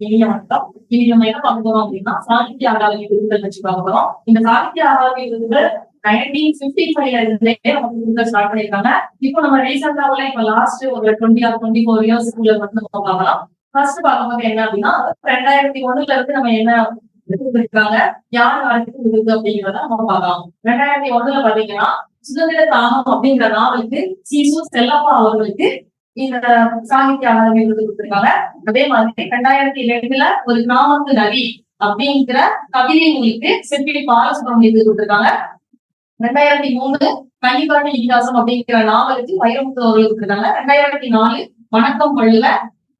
இனிய வணக்கம் இன்னைக்கு நம்ம என்ன பார்க்க போறோம் அப்படின்னா சாகித்ய அகாதமி விருதுகள் வச்சு பார்க்க போறோம் இந்த சாகித்ய அகாதமி விருதுகள் நைன்டீன் பிப்டி ஃபைவ்ல இருந்தே நமக்கு விருதுகள் ஸ்டார்ட் பண்ணிருக்காங்க இப்போ நம்ம ரீசெண்டாவில் இப்ப லாஸ்ட் ஒரு டுவெண்ட்டி ஆர் டுவெண்ட்டி ஃபோர் இயர்ஸ்க்குள்ள வந்து நம்ம பார்க்கலாம். ஃபர்ஸ்ட் பார்க்கும்போது என்ன அப்படின்னா ரெண்டாயிரத்தி ஒண்ணுல இருந்து நம்ம என்ன இருக்காங்க யார் யாருக்கு விருது அப்படிங்கிறத நம்ம பார்க்கலாம். ரெண்டாயிரத்தி ஒண்ணுல பாத்தீங்கன்னா சுதந்திர தாகம் அப்படிங்கிற நாவலுக்கு சீசு செல்லப்பா அவர்களுக்கு இந்த சாகித்ய அகாதமி விருது கொடுத்திருக்காங்க. அதே மாதிரி ரெண்டாயிரத்தி ரெண்டுல ஒரு கிராமத்து நதி அப்படிங்கிற கவிதை உங்களுக்கு சிற்பி பாலசுப்ரமணியம் விருது கொடுத்திருக்காங்க. ரெண்டாயிரத்தி மூணு கன்னிகாட்டு இதிகாசம் அப்படிங்கிற நாவலுக்கு வைரமுத்து அவர்கள் கொடுத்திருக்காங்க. ரெண்டாயிரத்தி நாலு வணக்கம் பள்ளுல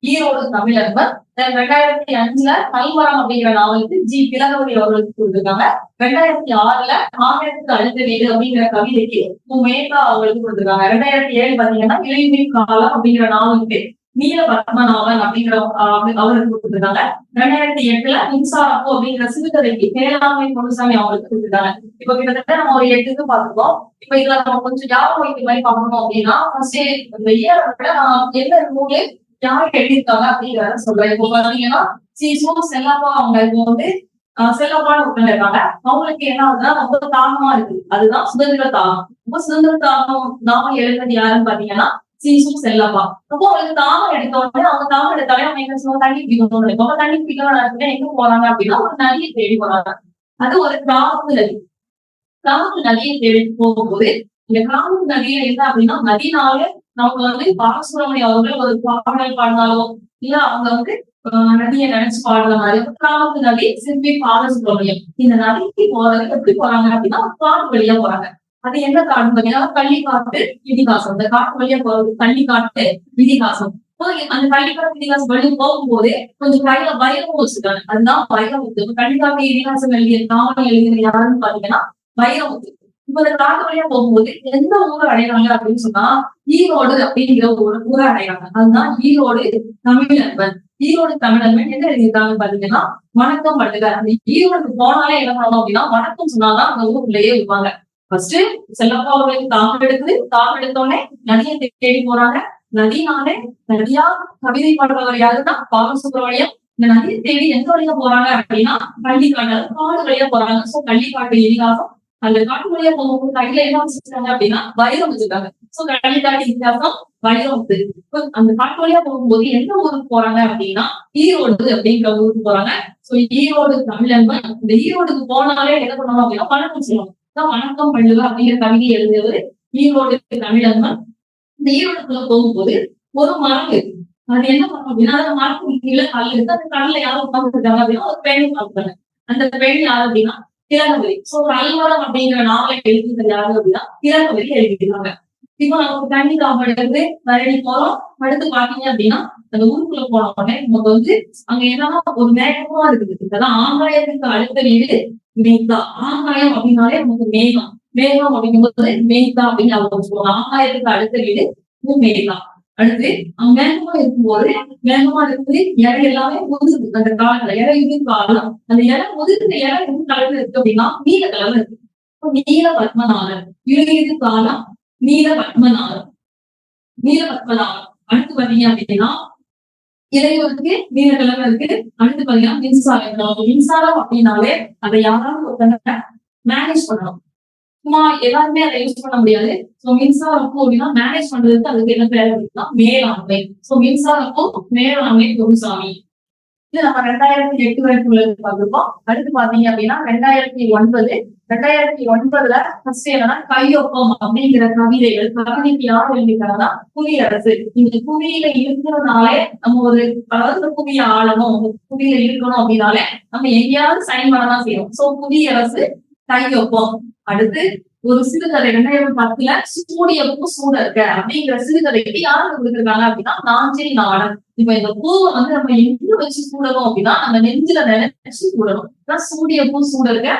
ஈரோடு தமிழன்பர் ரெண்டாயிரத்தி அஞ்சுல கல்வரம் அப்படிங்கிற நாவலுக்கு ஜி. திலகவதி அவர்களுக்கு கொடுத்திருக்காங்க. ரெண்டாயிரத்தி ஆறுல ஆயிரத்துக்கு அழுத்த வீடு அப்படிங்கிற கவிதைக்கு மேகா அவங்களுக்கு கொடுத்திருக்காங்க. ரெண்டாயிரத்தி ஏழு பாத்தீங்கன்னா இளைஞர் காலம் அப்படிங்கிற நாவலுக்கு நீல பத்மநாபன் அப்படிங்கிற அவருக்கு கொடுத்திருக்காங்க. ரெண்டாயிரத்தி எட்டுல மின்சாரப்போ அப்படிங்கிற சிறுகதைக்கு வேளாண்மை பொன்னுசாமி அவங்களுக்கு கொடுத்திருக்காங்க. இப்ப கிட்டத்தட்ட நம்ம ஒரு எட்டுக்கு பாத்துக்கோம் இப்ப இதுல நம்ம கொஞ்சம் யாரும் வைக்கிற மாதிரி பார்க்கணும் அப்படின்னா ஃபர்ஸ்ட் இந்த இயர் விட நான் என்ன நூலு யார் எழுதியிருக்காங்க அப்படிங்கிறத சொல்றேன் இப்போ பாத்தீங்கன்னா சி சோ செல்லப்பா அவங்க இப்போ வந்து ஆஹ், உட்கார்ந்து ஒருத்தங்க இருக்காங்க அவங்களுக்கு என்ன ஆகுதுன்னா ரொம்ப தாகமா இருக்கு. அதுதான் சுதந்திர தாகம். ரொம்ப சுதந்திர தாகம் நாம எழுதுறது யாருன்னு பாத்தீங்கன்னா சீசு செல்லப்பா. அப்போ அவங்களுக்கு தாகம் எடுத்த உடனே அவங்க தாகம் எடுத்தாலே அவங்க என்ன சொல்லுவாங்க தண்ணி குடிக்கணும்னு நினைப்பாங்க. அப்ப தண்ணி குடிக்கணும் எங்க போறாங்க அப்படின்னா ஒரு நதியை தேடி போறாங்க. அது ஒரு கிராமத்து நதி. கிராமத்து நதியை தேடி போகும்போது இந்த கிராமத்து நதியில என்ன அப்படின்னா நதினாலே நமக்கு வந்து பாலசுப்ரமணியம் அவர்கள் ஒரு பாடல் பாடினாலோ இல்ல அவங்க வந்து ஆஹ், நதியை நினைச்சு பாடுற மாதிரி கிராமத்து நதி சிற்பி பாலசுப்ரமணியம். இந்த நதிக்கு போறது எப்படி போறாங்க அப்படின்னா காட்டு வழியா போறாங்க. அது என்ன காடு பார்த்தீங்கன்னா கள்ளிக்காட்டு இதிகாசம். இந்த காட்டு வழியா போறது கள்ளிக்காட்டு இதிகாசம். அந்த கள்ளிக்காட்டு இதிகாசம் வழி போகும்போது கொஞ்சம் கையில வைரமும் வச்சிருக்காங்க அதுதான் வைரமுத்து கள்ளிக்காட்டு இதிகாசம் எழுதிய நாவல் எழுதிய யாருன்னு பாத்தீங்கன்னா வைரமுத்து இப்ப இந்த நாட்டு வழியா போகும்போது எந்த ஊரை அடையறாங்க அப்படின்னு சொன்னா ஈரோடு அப்படிங்கிற ஒரு ஊரை அடையறாங்க அதுதான் ஈரோடு தமிழன்பன் ஈரோடு தமிழன்பன் என்ன எழுதியிருக்காங்க பாத்தீங்கன்னா வணக்கம் பட்டுக அந்த ஈரோடு போனாலே என்ன பண்ணணும் அப்படின்னா வணக்கம் சொன்னாதான் அந்த ஊருக்குள்ளேயே இருப்பாங்க. ஃபர்ஸ்ட் செல்லப்பா அவர்களுக்கு தாகம் எடுக்குது. தாகம் எடுத்தோடனே நதியை தேடி போறாங்க. நதினாலே நதியா கவிதை பாடுறவர் யாருன்னா பாலசுப்ரமணியம் இந்த நதியை தேடி எந்த வழியா போறாங்க அப்படின்னா கள்ளிக்காடு காடு வழியா போறாங்க. சோ கள்ளிக்காட்டு இதிகாசம் அந்த காட்டு வழியா போகும்போது கையில என்ன வச்சிருக்காங்க அப்படின்னா வைரம் வச்சிருக்காங்க. சோ கள்ளிக்காட்டு வித்தியாசம் வைரம் இப்ப அந்த காட்டு வழியா போகும்போது எந்த ஊருக்கு போறாங்க அப்படின்னா ஈரோடு அப்படிங்கிற ஊருக்கு போறாங்க. சோ ஈரோடு தமிழன்பன் இந்த ஈரோடுக்கு போனாலே என்ன பண்ணுவாங்க அப்படின்னா வணக்கம் சொல்லுவாங்க. வணக்கம் பள்ளுவ அப்படிங்கிற கவிதை எழுதியவர் ஈரோடு தமிழன்பன். இந்த ஈரோடுக்குள்ள போகும்போது ஒரு மரம் இருக்கு. அது என்ன பண்ணும் அப்படின்னா அந்த மரத்துக்கு கீழே கல் இருக்கு. அந்த கல்ல யாரும் உட்காந்துருக்காங்க அப்படின்னா ஒரு பெண் பார்ப்பாங்க. அந்த பெண் யார் அப்படின்னா திறந்தவெளி. சோ கல்வரம் அப்படிங்கிற நாவலை எழுதியது யாரு அப்படின்னா திறந்தவெளி எழுதியிருக்காங்க. இப்போ நமக்கு தண்ணி காப்பாடுறது வரடி போறோம் அடுத்து பாத்தீங்க அப்படின்னா அந்த ஊருக்குள்ள போன உடனே நமக்கு வந்து அங்க என்னன்னா ஒரு மேகமா இருக்குது. அதான் ஆகாயத்துக்கு அடுத்த வீடு மேகா. ஆகாயம் அப்படின்னாலே நமக்கு மேகம். மேகம் அப்படிங்கும்போது மேகா அப்படின்னு அவங்க சொல்லுவாங்க ஆகாயத்துக்கு அடுத்த வீடு மேகா அடுத்து அங்க மேகமா இருக்கும்போது மேகமா இருக்குது இலை எல்லாமே முதுகுது. அந்த காலத்துல இலை இது காலம் அந்த இலை முதுகுற இலை எந்த கலர்ல இருக்கு அப்படின்னா நீல கலர்ல இருக்கு. நீல பத்மநாதன். இறுதியது காலம் நீல பத்மநாதன். நீல பத்மநாதன். அடுத்து பாத்தீங்க அப்படின்னா இலையோருக்கு நீல கலர்ல இருக்கு. அடுத்து பாத்தீங்கன்னா மின்சாரம். மின்சாரம் அப்படின்னாலே அதை யாராவது ஒருத்தங்க மேனேஜ் பண்ணணும். சும்மா எல்லாருமே அதை யூஸ் பண்ண முடியாது. சோ மின்சாரப்பும் அப்படின்னா மேனேஜ் பண்றதுக்கு அதுக்கு என்ன பேர் அப்படின்னா மேலாண்மை. சோ மின்சாரப்பும் மேலாண்மை குருசாமி. இது நம்ம ரெண்டாயிரத்தி எட்டு வரைக்கும் உள்ளது பார்த்திருக்கோம். அடுத்து பாத்தீங்க அப்படின்னா ரெண்டாயிரத்தி ஒன்பது. ரெண்டாயிரத்தி ஒன்பதுல ஃபர்ஸ்ட் என்னன்னா கையொப்பம் அப்படிங்கிற கவிதைகள் கவிதைக்கு யார் எழுதியிருக்காங்கன்னா புவியரசு. இந்த புவியில இருக்கிறதுனாலே நம்ம ஒரு அதாவது புவிய ஆளணும். புவியில இருக்கணும் அப்படின்னாலே நம்ம எங்கேயாவது சைன் பண்ணதான் செய்யணும். சோ புவியரசு தையொப்பம். அடுத்து ஒரு சிறுகதை ரெண்டாயிரம் பத்துல சூடியப்பும் சூட இருக்க அப்படிங்கிற சிறுகதைக்கு யாருக்கு கொடுத்திருக்காங்க அப்படின்னா நாஞ்சில் நாடன். இப்ப இந்த பூவை வந்து நம்ம எங்க வச்சு சூடணும் அப்படின்னா நம்ம நெஞ்சில நினைச்சு சூடணும். சூடியப்பும் சூட இருக்க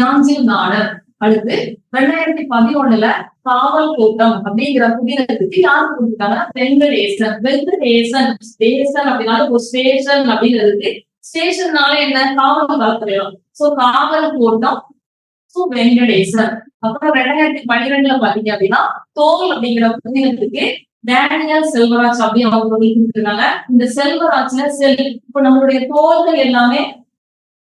நாஞ்சில் நாடன். அடுத்து ரெண்டாயிரத்தி பதினொன்னுல காவல் கூட்டம் அப்படிங்கிற புதினத்துக்கு யாருக்கு கொடுத்திருக்காங்க? வெங்கடேசன். வெங்கடேசன். ஸ்டேஷன் அப்படின்னா ஒரு ஸ்டேஷன் அப்படிங்கிறதுக்கு ஸ்டேஷன்னால என்ன? காவல் காத்துறையும் சோ காவல் கூட்டம் சோ வெங்கடேசன் அப்புறம் ரெண்டாயிரத்தி பன்னிரெண்டுல பாத்தீங்க அப்படின்னா தோல் அப்படிங்கிற புதினத்துக்கு டேனியல் செல்வராஜ் அப்படி அவங்க கொடுத்துருக்காங்க இந்த செல்வராஜ்ல செல் இப்ப நம்மளுடைய தோள்கள் எல்லாமே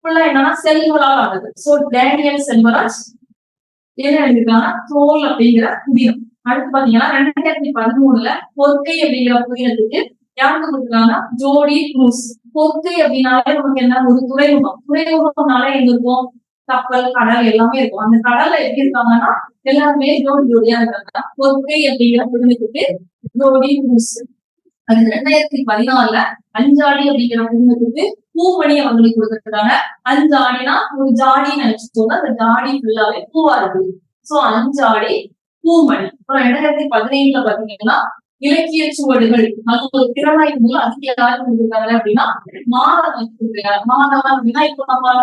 ஃபுல்லா என்னன்னா செல்களால் ஆனது. சோ டேனியல் செல்வராஜ் என்ன எழுதிருக்காங்கன்னா தோல் அப்படிங்கிற புதினம். அடுத்து பாத்தீங்கன்னா ரெண்டாயிரத்தி பதிமூணுல பொற்கை அப்படிங்கிற புதினத்துக்கு யாருக்கு கொடுத்துருக்காங்கன்னா ஜோடி குரூஸ். பொற்கை அப்படின்னாலே நமக்கு என்ன? ஒரு துறைமுகம். துறைமுகம்னால எங்க இருக்கும்? கப்பல் கடல் எல்லாமே இருக்கும். அந்த கடல்ல எப்படி இருக்காங்கன்னா எல்லாருமே ஜோடி ஜோடியா இருக்காங்க பொற்கை அப்படிங்கிற குடும்பத்துக்கு ஜோடி முசு அது ரெண்டாயிரத்தி பதினாலுல அஞ்சாடி அப்படிங்கிற குடும்பத்துக்கு பூமணி அவங்களுக்கு கொடுத்துருக்காங்க அஞ்சாடினா ஒரு ஜாடின்னு நினைச்சுக்கோங்க. அந்த ஜாடி ஃபுல்லாவே பூவா இருக்குது சோ அஞ்சாடி பூமணி. அப்புறம் ரெண்டாயிரத்தி பதினேழுல பாத்தீங்கன்னா இலக்கிய சுவடுகள் அது ஒரு திறமை மூலம் அதுக்கு யாரு கொடுத்துருக்காங்க அப்படின்னா மாதவன் மாதவன் அப்படின்னா இப்போ நம்ம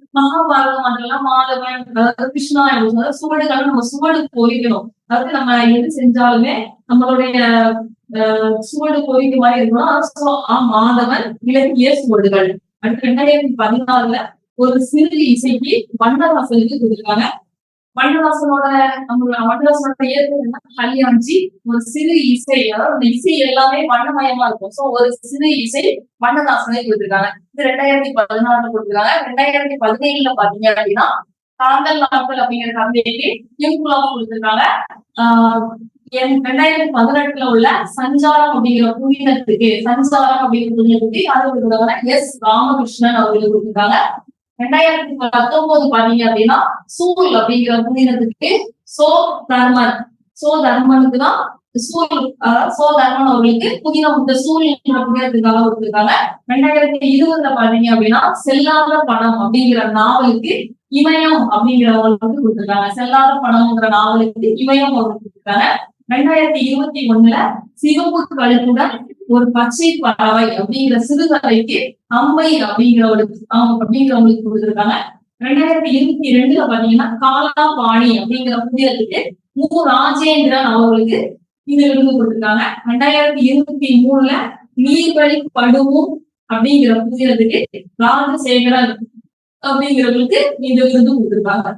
மகாபாரதம் அதெல்லாம் மாதவன் கிருஷ்ணா அதாவது சுவடுகள் நம்ம சுவடு பொறிக்கணும். அதாவது நம்ம எது செஞ்சாலுமே நம்மளுடைய சுவடு பொறிக்க மாதிரி இருக்கணும். ஆ, மாதவன் இலக்கிய சுவடுகள். அடுத்து ரெண்டாயிரத்தி பதினாறுல ஒரு சிறு இசைக்கு வண்ணவாசலுக்கு கொடுத்துருக்காங்க. வண்ணவாசனோட நம்மளோட வண்ணவாசனோட இயற்கை என்ன? ஒரு சிறு இசை அதாவது அந்த இசை எல்லாமே வண்ணமயமா இருக்கும். சோ ஒரு சிறு இசை வண்ணதாசனை கொடுத்திருக்காங்க. இது ரெண்டாயிரத்தி பதினாறுல கொடுத்திருக்காங்க. ரெண்டாயிரத்தி பதினேழுல பாத்தீங்க அப்படின்னா காந்தல் நாட்கள் அப்படிங்கிற கவிதைக்கு யூக்குலா கொடுத்திருக்காங்க. ஆஹ் என் ரெண்டாயிரத்தி பதினெட்டுல உள்ள சஞ்சாரம் அப்படிங்கிற புதினத்துக்கு சஞ்சாரம் அப்படிங்கிற புதினத்துக்கு அது கொடுத்திருக்காங்க எஸ் ராமகிருஷ்ணன் அவர்கள் கொடுத்திருக்காங்க. ரெண்டாயிரத்தி பத்தொன்பது பாத்தீங்க அப்படின்னா சூல் அப்படிங்கிற புதினத்துக்கு சோ தர்மன். சோ தர்மனுக்கு தான் சூல் அஹ், சோ தர்மன் அவர்களுக்கு புதினம் இந்த சூல் என்ற புதினத்துக்காக கொடுத்திருக்காங்க. ரெண்டாயிரத்தி இருபதுல பாத்தீங்க அப்படின்னா செல்லாத பணம் அப்படிங்கிற நாவலுக்கு இமயம் அப்படிங்கிறவங்களுக்கு கொடுத்திருக்காங்க. செல்லாத பணம்ங்கிற நாவலுக்கு இமயம் அவர்களுக்கு கொடுத்திருக்காங்க. ரெண்டாயிரத்தி இருபத்தி ஒண்ணுல சிவப்பு கழுத்துடன் ஒரு பச்சை பறவை அப்படிங்கிற சிறுகதைக்கு அம்பை அப்படிங்கிறவங்களுக்கு அவங்க அப்படிங்கிறவங்களுக்கு கொடுத்திருக்காங்க. ரெண்டாயிரத்தி இருபத்தி ரெண்டுல பாத்தீங்கன்னா காலா பாணி அப்படிங்கிற புதியத்துக்கு மு. ராஜேந்திரன் அவர்களுக்கு இந்த விருது கொடுத்திருக்காங்க. ரெண்டாயிரத்தி இருபத்தி மூணுல நீர்வழி படுவும் அப்படிங்கிற புதியத்துக்கு ராஜசேகரன் அப்படிங்கிறவங்களுக்கு இந்த விருது கொடுத்திருக்காங்க.